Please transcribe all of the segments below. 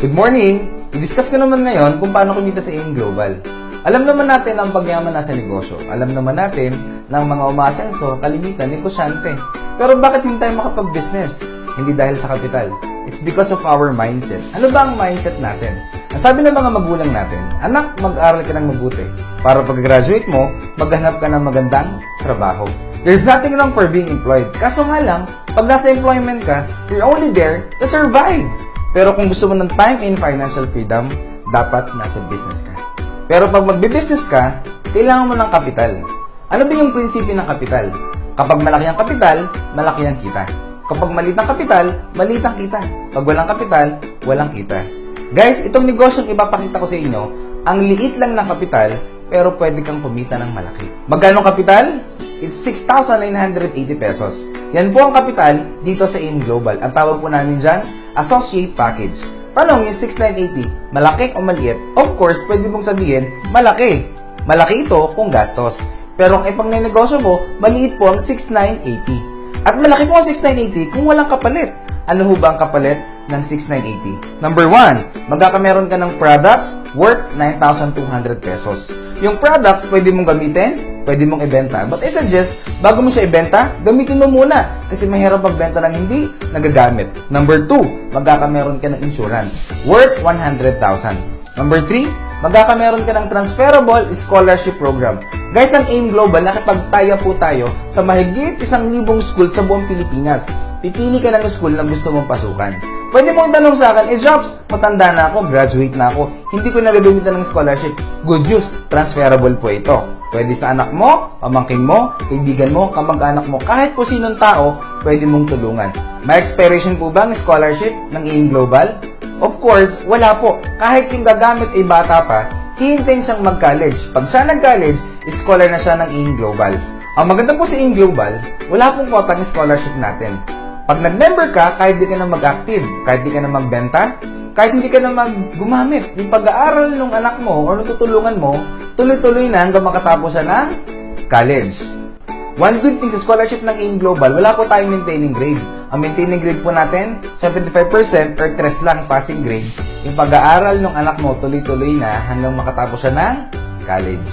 Good morning! I-discuss ko naman ngayon kung paano kumita sa AIM Global. Alam naman natin ang pagyaman nasa negosyo. Alam naman natin na ang mga umasenso, kalimitan, negosyante. Pero bakit hindi tayo makapag-business? Hindi dahil sa kapital. It's because of our mindset. Ano ba ang mindset natin? Ang sabi ng mga magulang natin, anak, mag-aral ka ng mabuti. Para pag-graduate mo, maghanap ka ng magandang trabaho. There's nothing wrong for being employed. Kaso nga lang, pag nasa employment ka, you're only there to survive. Pero kung gusto mo ng time and financial freedom, dapat nasa business ka. Pero pag magbe-business ka, kailangan mo ng kapital. Ano ba yung prinsipyo ng kapital? Kapag malaki ang kapital, malaki ang kita. Kapag maliit ang kapital, maliit ang kita. Pag walang kapital, walang kita. Guys, itong negosyong ipapakita ko sa inyo, ang liit lang ng kapital, pero pwede kang kumita ng malaki. Magkano kapital? It's 6,980 pesos. Yan po ang kapital dito sa AIM Global. Ang tawag po namin dyan, Associate Package. Tanong yung 6,980, malaki o maliit? Of course, pwede mong sabihin, malaki. Malaki ito kung gastos. Pero ang ipang negosyo mo, maliit po ang 6,980. At malaki po ang 6,980 kung walang kapalit. Ano ho ba ang kapalit ng 6,980? Number 1, magkakameron ka ng products worth 9,200 pesos. Yung products, pwede mong gamitin, pwede mong ibenta. But I suggest, bago mo siya ibenta, gamitin mo muna. Kasi mahirap magbenta ng hindi nagagamit. Number 2, magkakameron ka ng insurance worth 100,000. Number 3, magkakameron ka ng transferable scholarship program. Guys, ang AIM Global, nakipagtaya po tayo sa mahigit isang libong school sa buong Pilipinas. Pipili ka ng school na gusto mong pasukan. Pwede mong tanong sa akin, eh Jobs, matanda na ako, graduate na ako, hindi ko nagagamitan ng scholarship. Good news, transferable po ito. Pwede sa anak mo, pamangking mo, kaibigan mo, kamag-anak mo, kahit po sinong tao, pwede mong tulungan. May expiration po ba ang scholarship ng AIM Global? Of course, wala po. Kahit yung gagamit ay bata pa, hihintayin siyang mag-college. Pag siya nag-college, scholar na siya ng AIM Global. Ang maganda po sa AIM Global, wala pong kwotang scholarship natin. Pag nag-member ka, kahit di ka na mag-active, kahit di ka na magbenta, kahit hindi ka na mag-gumamit, yung pag-aaral ng anak mo o ng tutulungan mo, tuloy-tuloy na hanggang makatapos siya ng college. One good thing sa scholarship ng AIM Global, wala po tayong maintaining grade. Ang maintaining grade po natin, 75% or 3 lang passing grade. Yung pag-aaral ng anak mo, tuloy-tuloy na hanggang makatapos siya ng college.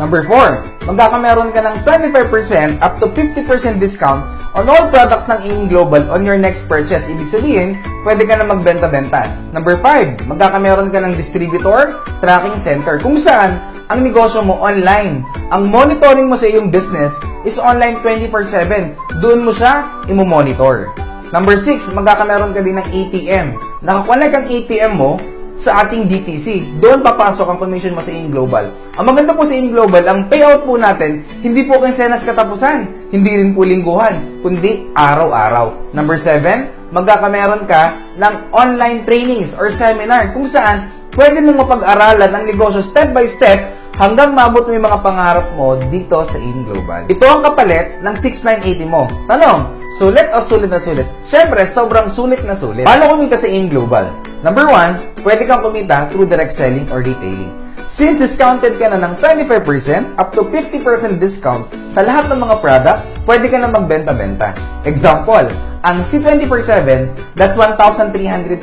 Number 4, magkakameron ka ng 25% up to 50% discount on all products ng AIM Global on your next purchase. Ibig sabihin, pwede ka na magbenta-benta. Number 5, magkakameron ka ng distributor tracking center kung saan ang negosyo mo online. Ang monitoring mo sa iyong business is online 24-7. Doon mo siya imo-monitor. Number 6, magkakameron ka din ng ATM. Nakakonect ang ATM mo sa ating DTC. Doon papasok ang commission mo sa AIM Global. Ang maganda po sa AIM Global, ang payout po natin, hindi po kinsenas katapusan, hindi rin po lingguhan, kundi araw-araw. Number 7, magkakameron ka ng online trainings or seminar kung saan pwede mong mapag-aralan ang negosyo step by step hanggang mabot mo yung mga pangarap mo dito sa AIM Global. Ito ang kapalit ng 6980 mo. Tanong, sulit o sulit na sulit? Siyempre, sobrang sulit na sulit. Paano kumita sa AIM Global? Number 1, pwede kang kumita through direct selling or retailing. Since discounted ka na ng 25% up to 50% discount sa lahat ng mga products, pwede ka na magbenta-benta. Example, ang C24-7, that's 1,320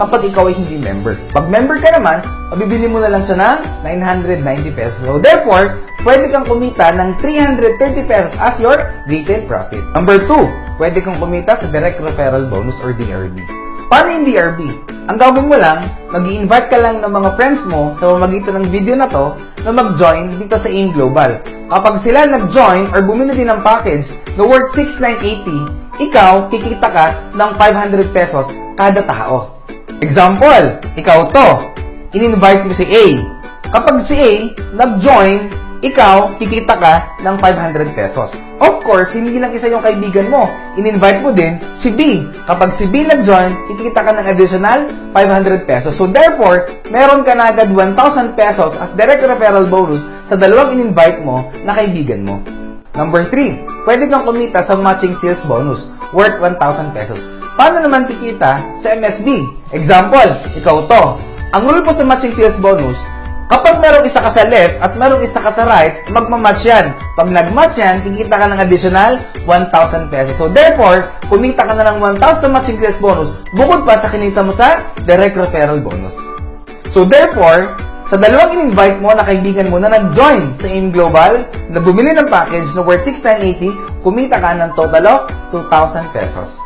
kapag ikaw ay hindi member. Pag member ka naman, mabibili mo na lang siya ng 990 pesos. So therefore, pwede kang kumita ng 330 pesos as your retail profit. Number 2, pwede kang kumita sa direct referral bonus or DRB. Paano yung DRB? Ang gagawin mo lang, mag invite ka lang ng mga friends mo sa pamamagitan ng video na to na mag-join dito sa AIM Global. Kapag sila nag-join or bumili din ng package na worth 6,980, ikaw, kikita ka ng 500 pesos kada tao. Example, ikaw to, in-invite mo si A. Kapag si A nag-join, ikaw, kikita ka ng 500 pesos. Of course, hindi lang isa yung kaibigan mo. In-invite mo din si B. Kapag si B nag-join, kikita ka ng additional 500 pesos. So therefore, meron ka na agad 1,000 pesos as direct referral bonus sa dalawang in-invite mo na kaibigan mo. Number 3, pwede kang kumita sa matching sales bonus worth 1,000 pesos. Paano naman kikita sa MSB? Example, ikaw to. Ang rule po sa matching sales bonus, Kapag merong isa ka sa left at merong isa ka sa right, magmamatch yan. Pag nagmatch yan, kikita ka ng additional 1,000 pesos. So therefore, kumita ka na ng 1,000 sa matching sales bonus bukod pa sa kinita mo sa direct referral bonus. So therefore, sa dalawang in-invite mo na kaibigan mo na nag-join sa In Global, na bumili ng package na worth 6,980, kumita ka ng total of 2,000 pesos.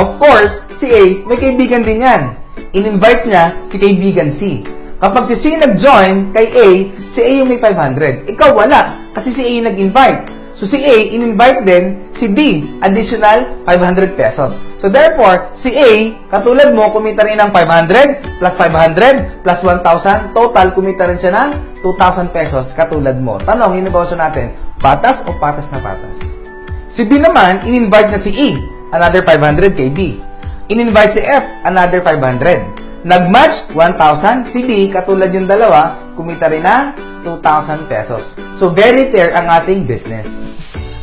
Of course, si A, may kaibigan din yan. In-invite niya si kaibigan C. Kapag si C nag-join kay A, si A yung may 500. Ikaw wala, kasi si A yung nag-invite. So si A, in-invite din si B, additional 500 pesos. So therefore, si A, katulad mo, kumita rin ng 500 plus 500 plus 1,000. Total, kumita rin siya ng 2,000 pesos katulad mo. Tanong, yung natin, patas o patas na patas? Si B naman, in-invite na si E, another 500 kay B. In-invite si F, another 500. Nag-match, 1,000. Si B, katulad yung dalawa, kumita rin ng 2,000 pesos. So, very fair ang ating business.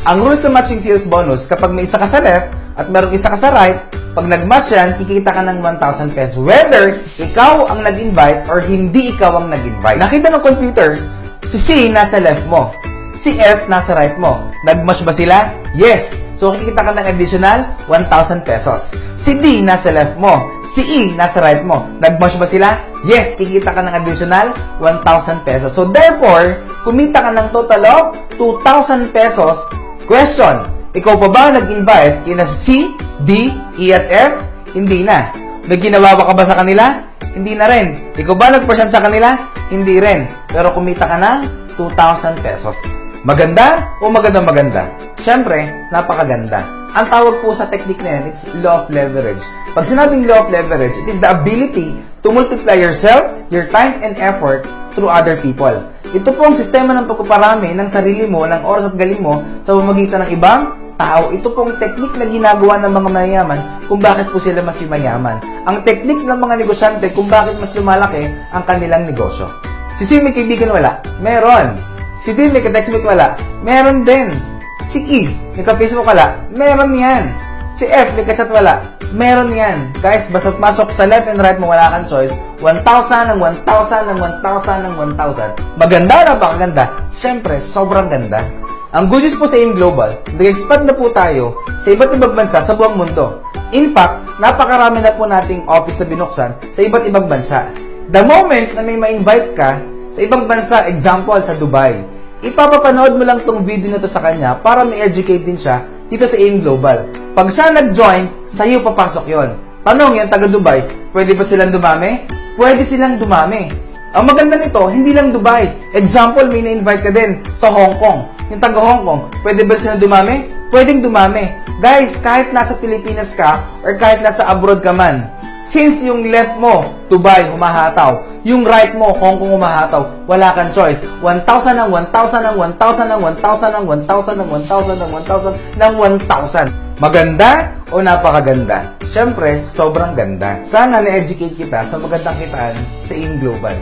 Ang rule sa matching sales bonus, kapag may isa ka sa left at merong isa ka sa right, pag nag-match yan, kikita ka ng 1,000 pesos. Whether ikaw ang nag-invite or hindi ikaw ang nag-invite. Nakita ng computer, si C nasa left mo. Si F nasa right mo. Nag-match ba sila? Yes. So, kikita ka ng additional 1,000 pesos. Si D nasa left mo. Si E nasa right mo. Nag-match ba sila? Yes. Kikita ka ng additional 1,000 pesos. So, therefore, kumita ka ng total of 2,000 pesos. Question. Ikaw pa ba nag-invite kina C, D, E at F? Hindi na. May ginawa ba ka ba sa kanila? Hindi na rin. Ikaw ba nag-present sa kanila? Hindi rin. Pero kumita ka ng 2,000 pesos. Maganda o maganda maganda? Siyempre, napakaganda. Ang tawag po sa technique na yan, it's law of leverage. Pag sinabing law of leverage, it is the ability to multiply yourself, your time, and effort through other people. Ito po ang sistema ng pagpaparami ng sarili mo, ng oras at galing mo sa pamamagitan ng ibang tao. Ito pong technique na ginagawa ng mga mayayaman kung bakit po sila mas mayaman. Ang technique ng mga negosyante kung bakit mas lumalaki ang kanilang negosyo. Si C may kaibigan wala? Meron. Si D may ka-textmate wala? Meron din. Si E, may ka-Facebook wala? Meron yan. Si F, may ka-chat wala? Meron yan. Guys, basta masok sa left and right mo, wala kang choice. 1,000 ng 1,000 ng 1,000 ng 1,000. Maganda na ba? Kaganda? Siyempre, sobrang ganda. Ang good news po sa AIM Global, nag-expand na po tayo sa iba't ibang bansa sa buong mundo. In fact, napakarami na po nating office na binuksan sa iba't ibang bansa. The moment na may ma-invite ka sa ibang bansa, example sa Dubai, ipapapanood mo lang tong video na to sa kanya para may-educate din siya dito sa AIM Global. Pag siya nag-join, sa iyo papasok yon. Tanong yan, taga Dubai, pwede ba silang dumami? Pwede silang dumami. Ang maganda nito, hindi lang Dubai. Example, may na-invite ka din sa Hong Kong. Yung taga Hong Kong, pwede ba sila dumami? Pwedeng dumami. Guys, kahit nasa Pilipinas ka or kahit nasa abroad ka man, Since yung left mo, Dubai, humahataw. Yung right mo, Hong Kong humahataw. Wala kang choice. 1,000 ng 1,000 ng 1,000 ng 1,000 ng 1,000 ng 1,000 ng 1,000 ng 1,000. Maganda o napakaganda? Siyempre, sobrang ganda. Sana na-educate kita sa magandang kitaan sa AIM Global.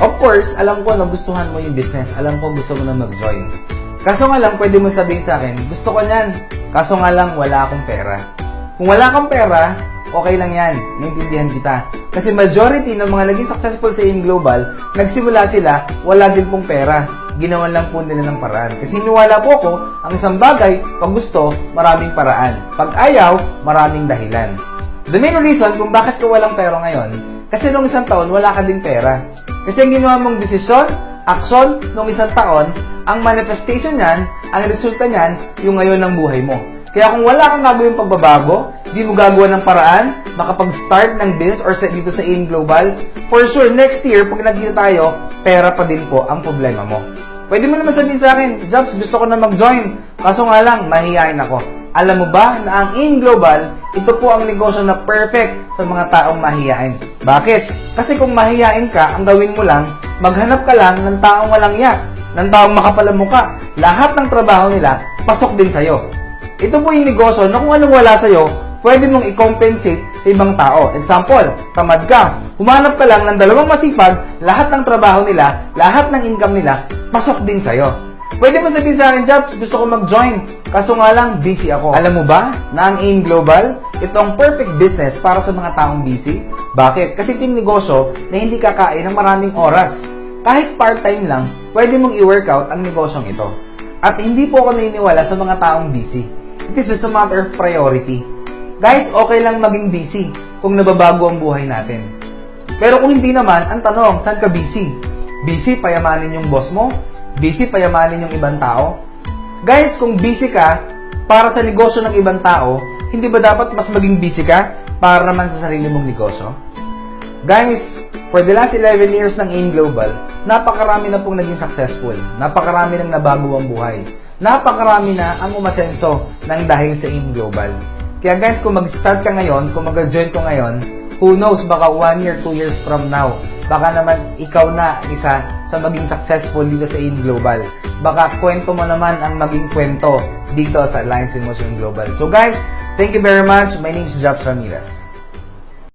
Of course, alam ko na gustuhan mo yung business. Alam ko gusto mo na mag-join. Kaso nga lang, pwede mo sabihin sa akin, gusto ko niyan. Kaso nga lang, wala akong pera. Kung wala kang pera, okay lang yan. Naintindihan kita. Kasi majority ng mga naging successful sa AIM Global, nagsimula sila, wala din pong pera. Ginawan lang po nila ng paraan. Kasi hiniwala po ko, ang isang bagay, pag gusto, maraming paraan. Pag ayaw, maraming dahilan. The main reason kung bakit ka walang pera ngayon, kasi nung isang taon, wala ka din pera. Kasi ang ginawa mong desisyon, action, nung isang taon, ang manifestation niyan, ang resulta niyan, yung ngayon ng buhay mo. Kaya kung wala kang gagawin pagbabago, di mo gagawa ng paraan, makapag-start ng business or sa, dito sa AIM Global, for sure, next year, pag nagkita tayo, pera pa din po ang problema mo. Pwede mo naman sabihin sa akin, Jobs, gusto ko na mag-join. Kaso nga lang, mahihain ako. Alam mo ba na ang AIM Global, ito po ang negosyo na perfect sa mga taong mahihain. Bakit? Kasi kung mahihain ka, ang gawin mo lang, maghanap ka lang ng taong walang yak, ng taong makapalamuka. Lahat ng trabaho nila, pasok din sa'yo. Ito po yung negosyo na kung anong wala sa'yo, pwede mong i-compensate sa ibang tao. Example, tamad ka. Humanap ka lang ng dalawang masipag, lahat ng trabaho nila, lahat ng income nila, pasok din sa'yo. Pwede mo sabihin sa akin, Jobs, gusto ko mag-join. Kaso nga lang, busy ako. Alam mo ba na ang AIM Global, ito ang perfect business para sa mga taong busy? Bakit? Kasi ito yung negosyo na hindi kakain ng maraming oras. kahit part-time lang, pwede mong i-workout ang negosyong ito. At hindi po ako naniniwala sa mga taong busy. It is a matter of priority. Guys, okay lang maging busy kung nababago ang buhay natin. Pero kung hindi naman, ang tanong, saan ka busy? Busy payamanin yung boss mo? Busy payamanin yung ibang tao? Guys, kung busy ka para sa negosyo ng ibang tao, hindi ba dapat mas maging busy ka para naman sa sarili mong negosyo? Guys, for the last 11 years ng AIM Global, napakarami na pong naging successful. Napakarami nang nabago ang buhay. Napakarami na ang umasenso ng dahil sa AIM Global. Kaya guys, kung mag-start ka ngayon, kung mag-join ko ngayon, who knows, baka 1 year, 2 years from now, baka naman ikaw na isa sa maging successful dito sa AIM Global. Baka kwento mo naman ang maging kwento dito sa Alliance in Motion Global. So guys, thank you very much. My name is Jobs Ramirez.